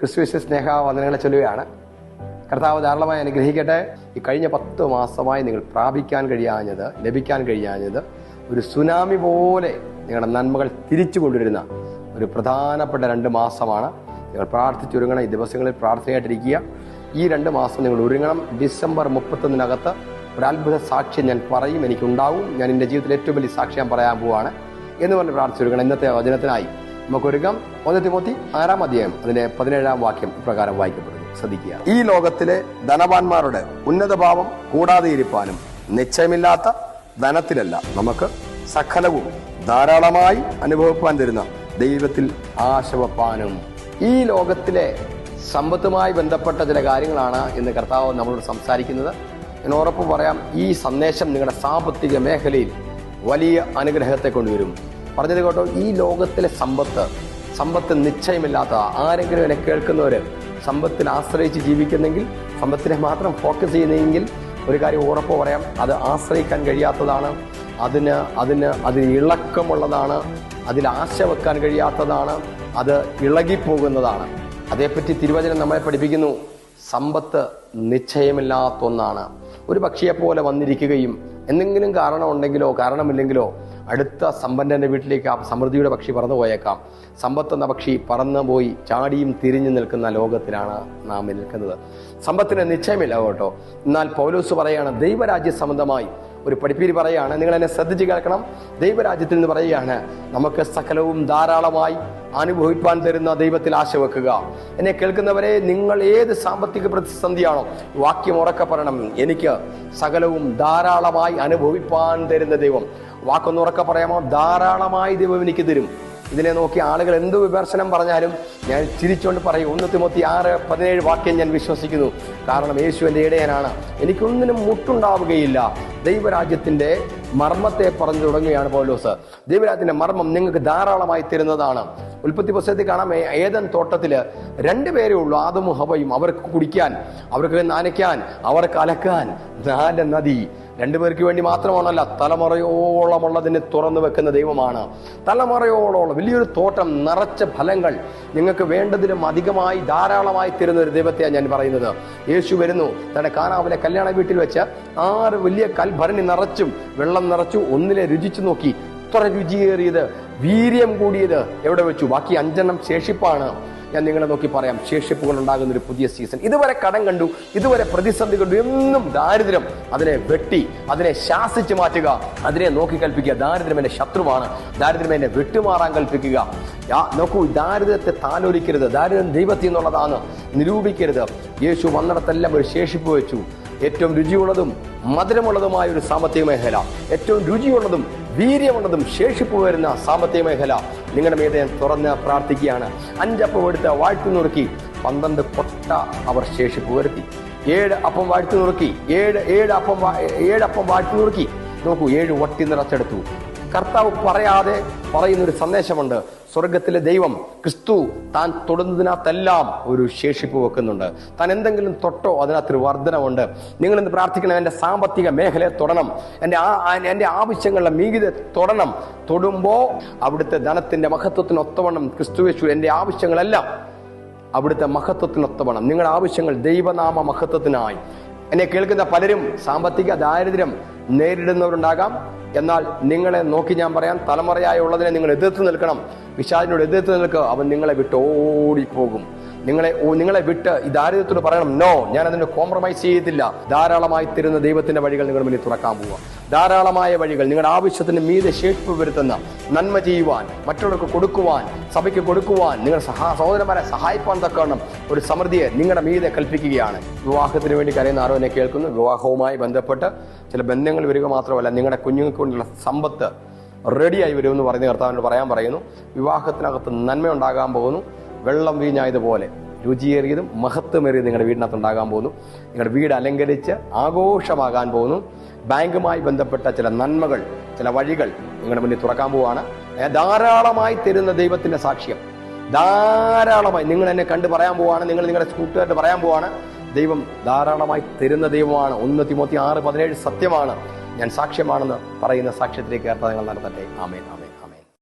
ക്രിസ്തുവിശ സ്നേഹ വന്ദനങ്ങളെ ചൊല്ലുകയാണ്. കർത്താവ് ധാരാളമായി അനുഗ്രഹിക്കട്ടെ. ഈ കഴിഞ്ഞ പത്ത് മാസമായി നിങ്ങൾ പ്രാപിക്കാൻ കഴിയാഞ്ഞത് ലഭിക്കാൻ കഴിയാഞ്ഞത് ഒരു സുനാമി പോലെ നിങ്ങളുടെ നന്മകൾ തിരിച്ചു കൊണ്ടുവരുന്ന ഒരു പ്രധാനപ്പെട്ട രണ്ട് മാസമാണ്. നിങ്ങൾ പ്രാർത്ഥിച്ചൊരുങ്ങണം ഈ ദിവസങ്ങളിൽ പ്രാർത്ഥനയായിട്ടിരിക്കുക. ഈ രണ്ട് മാസം നിങ്ങൾ ഒരുങ്ങണം. ഡിസംബർ മുപ്പത്തൊന്നിനകത്ത് ഒരു അത്ഭുത സാക്ഷ്യം ഞാൻ പറയും. എനിക്കുണ്ടാവും. ഞാൻ എന്റെ ജീവിതത്തിൽ ഏറ്റവും വലിയ സാക്ഷ്യം പറയാൻ പോവുകയാണ് എന്ന് പറഞ്ഞ് പ്രാർത്ഥിച്ചൊരുങ്ങണം ഇന്നത്തെ വചനത്തിനായി നമുക്കൊരുക്കം. ഒന്ന് തിമോത്തി ആറാം അധ്യായം. അതിന്റെ പതിനേഴാം വാക്യം പ്രകാരം വായിക്കപ്പെടുന്നു. ശ്രദ്ധിക്കുക. ഈ ലോകത്തിലെ ധനവാന്മാരുടെ ഉന്നത ഭാവം കൂടാതെ ഇരിപ്പാനും നിശ്ചയമില്ലാത്ത ധനത്തിലല്ല നമുക്ക് സകലവും ധാരാളമായി അനുഭവിക്കാൻ തരുന്ന ദൈവത്തിൽ ആശവപ്പാനും ഈ ലോകത്തിലെ സമ്പത്തുമായി ബന്ധപ്പെട്ട ചില കാര്യങ്ങളാണ് ഇന്ന് കർത്താവ് നമ്മളോട് സംസാരിക്കുന്നത്. ഞാൻ ഉറപ്പ് പറയാം ഈ സന്ദേശം നിങ്ങളുടെ സാമ്പത്തിക മേഖലയിൽ വലിയ അനുഗ്രഹത്തെ കൊണ്ടുവരും. പറഞ്ഞത് കേട്ടോ ഈ ലോകത്തിലെ സമ്പത്ത് സമ്പത്ത് നിശ്ചയമില്ലാത്ത ആരെങ്കിലും എന്നെ കേൾക്കുന്നവർ സമ്പത്തിൽ ആശ്രയിച്ച് ജീവിക്കുന്നെങ്കിൽ സമ്പത്തിനെ മാത്രം ഫോക്കസ് ചെയ്യുന്നെങ്കിൽ ഒരു കാര്യം ഉറപ്പ് പറയാം അത് ആശ്രയിക്കാൻ കഴിയാത്തതാണ് അതിന് അതിന് അതിന് ഇളക്കമുള്ളതാണ് അതിൽ ആശ വെക്കാൻ കഴിയാത്തതാണ് അത് ഇളകിപ്പോകുന്നതാണ്. അതേപ്പറ്റി തിരുവചനം നമ്മളെ പഠിപ്പിക്കുന്നു സമ്പത്ത് നിശ്ചയമില്ലാത്ത ഒന്നാണ് ഒരു പക്ഷിയെപ്പോലെ വന്നിരിക്കുകയും എന്തെങ്കിലും കാരണമുണ്ടെങ്കിലോ കാരണമില്ലെങ്കിലോ അടുത്ത സമ്പന്നന്റെ വീട്ടിലേക്ക് ആ സമൃദ്ധിയുടെ പക്ഷി പറന്നു പോയേക്കാം സമ്പത്ത് എന്ന പക്ഷി പറന്നു പോയി ചാടിയും തിരിഞ്ഞു നിൽക്കുന്ന ലോകത്തിലാണ് നാം നിൽക്കുന്നത്. സമ്പത്തിന് നിശ്ചയമില്ല കേട്ടോ. എന്നാൽ പൗലോസ് പറയാണ് ദൈവരാജ്യ സംബന്ധമായി ഒരു പഠിപ്പീര് പറയാണ് നിങ്ങൾ എന്നെ ശ്രദ്ധിച്ച് കേൾക്കണം. ദൈവരാജ്യത്തിൽ നിന്ന് പറയുകയാണ് നമുക്ക് സകലവും ധാരാളമായി അനുഭവിപ്പാൻ തരുന്ന ദൈവത്തിൽ ആശ വെക്കുക. എന്നെ കേൾക്കുന്നവരെ നിങ്ങൾ ഏത് സാമ്പത്തിക പ്രതിസന്ധിയാണോ വാക്യം ഉറക്കെ പറയണം. എനിക്ക് സകലവും ധാരാളമായി അനുഭവിപ്പാൻ തരുന്ന ദൈവം വാക്കൊന്ന് ഉറക്കെ പറയാമോ? ധാരാളമായി ദൈവം എനിക്ക് തരും. ഇതിനെ നോക്കി ആളുകൾ എന്ത് വിമർശനം പറഞ്ഞാലും ഞാൻ ചിരിച്ചുകൊണ്ട് പറയും. ഒന്ന് തിമത്തി ആറ് പതിനേഴ് വാക്യം ഞാൻ വിശ്വസിക്കുന്നു. കാരണം യേശു എന്റെ ഇടയനാണ്. എനിക്കൊന്നിനും മുട്ടുണ്ടാവുകയില്ല. ദൈവരാജ്യത്തിന്റെ മർമ്മത്തെ പറഞ്ഞു തുടങ്ങുകയാണ് പൗലോസ്. ദൈവരാജ്യത്തിന്റെ മർമ്മം നിങ്ങൾക്ക് ധാരാളമായി തരുന്നതാണ്. ഉൽപ്പത്തി പുസ്തകത്തിൽ കാണാം ഏതൻ തോട്ടത്തിൽ രണ്ടു പേരേ ഉള്ളൂ. ആദമും ഹവയും. അവർക്ക് കുടിക്കാൻ അവർക്ക് നനയ്ക്കാൻ അവർക്ക് അലക്കാൻ. നാല് നദി. രണ്ടുപേർക്ക് വേണ്ടി മാത്രമാണല്ല തലമുറയോളമുള്ളതിന് തുറന്നു വെക്കുന്ന ദൈവമാണ്. തലമുറയോളോളം വലിയൊരു തോട്ടം നിറച്ച ഫലങ്ങൾ നിങ്ങൾക്ക് വേണ്ടതിലും അധികമായി ധാരാളമായി തരുന്ന ഒരു ദൈവത്തെയാണ് ഞാൻ പറയുന്നത്. യേശു വരുന്നു. തന്റെ കാനാവിലെ കല്യാണ വീട്ടിൽ വെച്ച് ആറ് വലിയ കൽഭരണി നിറച്ചും വെള്ളം നിറച്ചു ഒന്നിലെ രുചിച്ചു നോക്കി. ഇത്ര രുചിയേറിയത് വീര്യം കൂടിയത് എവിടെ വെച്ചു? ബാക്കി അഞ്ചെണ്ണം ശേഷിപ്പാണ്. ഞാൻ നിങ്ങളെ നോക്കി പറയാം. ശേഷിപ്പുകൾ ഉണ്ടാകുന്ന ഒരു പുതിയ സീസൺ ഇതുവരെ കടം കണ്ടു ഇതുവരെ പ്രതിസന്ധി കണ്ടു എന്നും ദാരിദ്ര്യം അതിനെ വെട്ടി അതിനെ ശാസിച്ച് മാറ്റുക അതിനെ നോക്കി കൽപ്പിക്കുക. ദാരിദ്ര്യം എന്റെ ശത്രുവാണ്. ദാരിദ്ര്യം എന്നെ വെട്ടുമാറാൻ കൽപ്പിക്കുക. നോക്കൂ ദാരിദ്ര്യത്തെ താലോലിക്കരുത്. ദാരിദ്ര്യം ദൈവത്തിൽ നിന്നുള്ളതാണ്. നിരൂപിക്കരുത്. യേശു വന്നിടത്തെല്ലാം ഒരു ശേഷിപ്പ് വെച്ചു. ഏറ്റവും രുചിയുള്ളതും മധുരമുള്ളതുമായ ഒരു സാമ്പത്തിക മേഖല. ഏറ്റവും രുചിയുള്ളതും വീര്യമുള്ളതും ശേഷിപ്പ് വരുന്ന സാമ്പത്തിക മേഖല. നിങ്ങളുടെ മീതെ ഞാൻ തുറന്ന് പ്രാർത്ഥിക്കുകയാണ്. അഞ്ചപ്പം എടുത്ത് വാഴ്ത്തു നുറുക്കി പന്ത്രണ്ട് കൊട്ട അവർ ശേഷിപ്പ് വരുത്തി ഏഴ് അപ്പം വാഴ്ത്തു നുറുക്കി ഏഴ് ഏഴ് അപ്പം ഏഴ് അപ്പം വാഴ്ത്തി നുറുക്കി. നോക്കൂ ഏഴ് വട്ടി നിറച്ചെടുത്തു. കർത്താവ് പറയാതെ പറയുന്ന ഒരു സന്ദേശമുണ്ട്. സ്വർഗത്തിലെ ദൈവം ക്രിസ്തു താൻ തൊടുന്നതിനകത്തെല്ലാം ഒരു ശേഷിപ്പ് വെക്കുന്നുണ്ട്. താൻ എന്തെങ്കിലും തൊട്ടോ അതിനകത്തൊരു വർധനമുണ്ട് നിങ്ങൾ എന്ത് പ്രാർത്ഥിക്കണം? എന്റെ സാമ്പത്തിക മേഖലയെ തൊടണം. എന്റെ ആ എന്റെ ആവശ്യങ്ങളുടെ മീകിത തൊടണം. തൊടുമ്പോൾ അവിടുത്തെ മഹത്വത്തിന് മഹത്വത്തിനൊത്തവണ്ണം ക്രിസ്തുവേശു എന്റെ ആവശ്യങ്ങളെല്ലാം അവിടുത്തെ മഹത്വത്തിനൊത്തവണ്ണം നിങ്ങളുടെ ആവശ്യങ്ങൾ ദൈവനാമ മഹത്വത്തിനായി. എന്നെ കേൾക്കുന്ന പലരും സാമ്പത്തിക ദാരിദ്ര്യം നേരിടുന്നവരുണ്ടാകാം. എന്നാൽ നിങ്ങളെ നോക്കി ഞാൻ പറയാം തലമുറയായുള്ളതിനെ നിങ്ങൾ എതിർത്ത് നിൽക്കണം. വിശാലിനോട് എതിർത്ത് നിൽക്കുക അവൻ നിങ്ങളെ വിട്ട് ഓടിപ്പോകും നിങ്ങളെ നിങ്ങളെ വിട്ട് ഈ ദാരിദ്ര്യത്തോട് പറയണം നോ ഞാൻ അതിന് കോംപ്രമൈസ് ചെയ്യത്തില്ല. ധാരാളമായി തരുന്ന ദൈവത്തിന്റെ വഴികൾ നിങ്ങൾ മുന്നിൽ തുറക്കാൻ പോവുക ധാരാളമായ വഴികൾ നിങ്ങളുടെ ആവശ്യത്തിന് മീതെ ശേഷിപ്പ് വരുത്തുന്ന നന്മ ചെയ്യുവാൻ മറ്റുള്ളവർക്ക് കൊടുക്കുവാൻ സഭയ്ക്ക് കൊടുക്കുവാൻ നിങ്ങൾ സഹാ സഹോദരന്മാരെ സഹായിപ്പാൻ തക്കവണ്ണം ഒരു സമൃദ്ധിയെ നിങ്ങളുടെ മീതെ കൽപ്പിക്കുകയാണ്. വിവാഹത്തിന് വേണ്ടി കരയുന്ന ആരോ എന്നെ കേൾക്കുന്നു. വിവാഹവുമായി ബന്ധപ്പെട്ട് ചില ബന്ധങ്ങൾ വരിക മാത്രമല്ല നിങ്ങളുടെ കുഞ്ഞുങ്ങൾക്ക് വേണ്ടിയുള്ള സമ്പത്ത് റെഡിയായി വരുമെന്ന് പറയുന്ന കർത്താവിനോട് പറയാൻ പറയുന്നു. വിവാഹത്തിനകത്ത് നന്മ ഉണ്ടാകാൻ പോകുന്നു. വെള്ളം വീഞ്ഞായതുപോലെ രുചിയേറിയതും മഹത്വമേറിയതും നിങ്ങളുടെ വീടിനകത്ത് ഉണ്ടാകാൻ പോകുന്നു. നിങ്ങളുടെ വീട് അലങ്കരിച്ച് ആഘോഷമാകാൻ പോകുന്നു. ബാങ്കുമായി ബന്ധപ്പെട്ട ചില നന്മകൾ ചില വഴികൾ നിങ്ങളുടെ മുന്നിൽ തുറക്കാൻ പോവാണ്. ധാരാളമായി തരുന്ന ദൈവത്തിന്റെ സാക്ഷ്യം. ധാരാളമായി നിങ്ങൾ എന്നെ കണ്ട് പറയാൻ പോവാണ്. നിങ്ങൾ നിങ്ങളുടെ കൂട്ടുകാരുടെ പറയാൻ പോവാണ്. ദൈവം ധാരാളമായി തരുന്ന ദൈവമാണ്. ഒന്ന് തിമൂത്തി ആറ് പതിനേഴ് സത്യമാണ്. ഞാൻ സാക്ഷ്യമാണെന്ന് പറയുന്ന സാക്ഷ്യത്തിലേക്ക് ഏർപ്പാടുകൾ നടത്തട്ടെ. ആമേൻ ആമേൻ.